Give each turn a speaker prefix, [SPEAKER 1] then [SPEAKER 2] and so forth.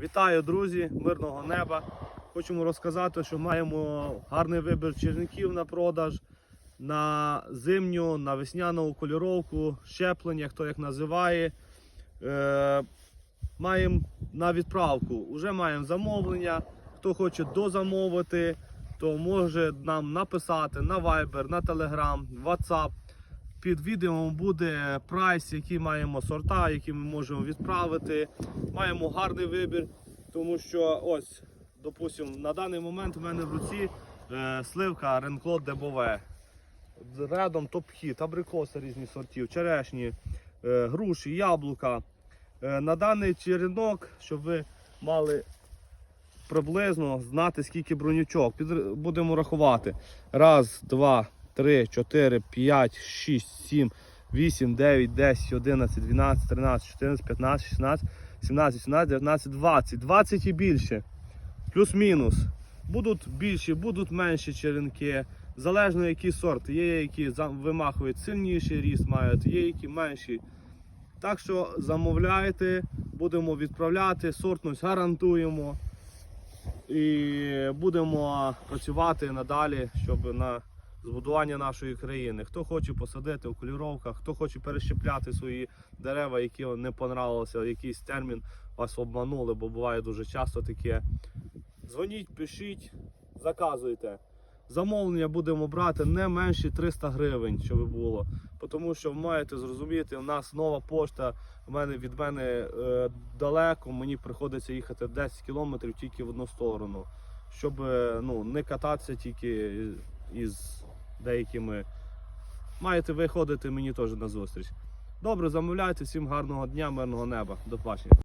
[SPEAKER 1] Вітаю, друзі, мирного неба. Хочемо розказати, що маємо гарний вибір черників на продаж, на зимню, на весняну кольоровку, щеплення, хто як називає. Е, маємо на відправку. Уже маємо замовлення. Хто хоче дозамовити, то може нам написати на Viber, на Telegram, WhatsApp. Під відео буде прайс, які маємо сорта, які ми можемо відправити. Маємо гарний вибір, тому що ось, допустимо, на даний момент у мене в руці е, сливка Ренклот Дебове. Рядом топ-хіт, абрикоси різні сортів, черешні, е, груші, яблука. Е, на даний черенок, щоб ви мали приблизно знати, скільки бронючок. Під, будемо рахувати. Раз, два, три, чотири, п'ять, шість, сім, вісім, дев'ять, десять, одинадцять, дванадцять, тринадцять, чотирнадцять, п'ятнадцять, шістнадцять, сімнадцять, сімнадцять, дев'ятнадцять, двадцять. Двадцять і більше. Плюс-мінус. Будуть більші, будуть менші черенки. Залежно який сорт. Є, які вимахують сильніший ріст мають, є які менші. Так що замовляйте, будемо відправляти, сортність гарантуємо. І будемо працювати надалі, щоб на збудування нашої країни. Хто хоче посадити в кольоровках, хто хоче перещепляти свої дерева, які не понравилося, якийсь термін вас обманули, бо буває дуже часто таке. Дзвоніть, пишіть, заказуйте. Замовлення будемо брати не менше 300 гривень, щоб було. Тому що ви маєте зрозуміти, у нас нова пошта, у мене від мене е, далеко, мені приходиться їхати 10 кілометрів тільки в одну сторону, щоб е, ну, не кататися тільки із деякими. Маєте виходити мені теж на зустріч. Добре, замовляйте, всім гарного дня, мирного неба. До побачення.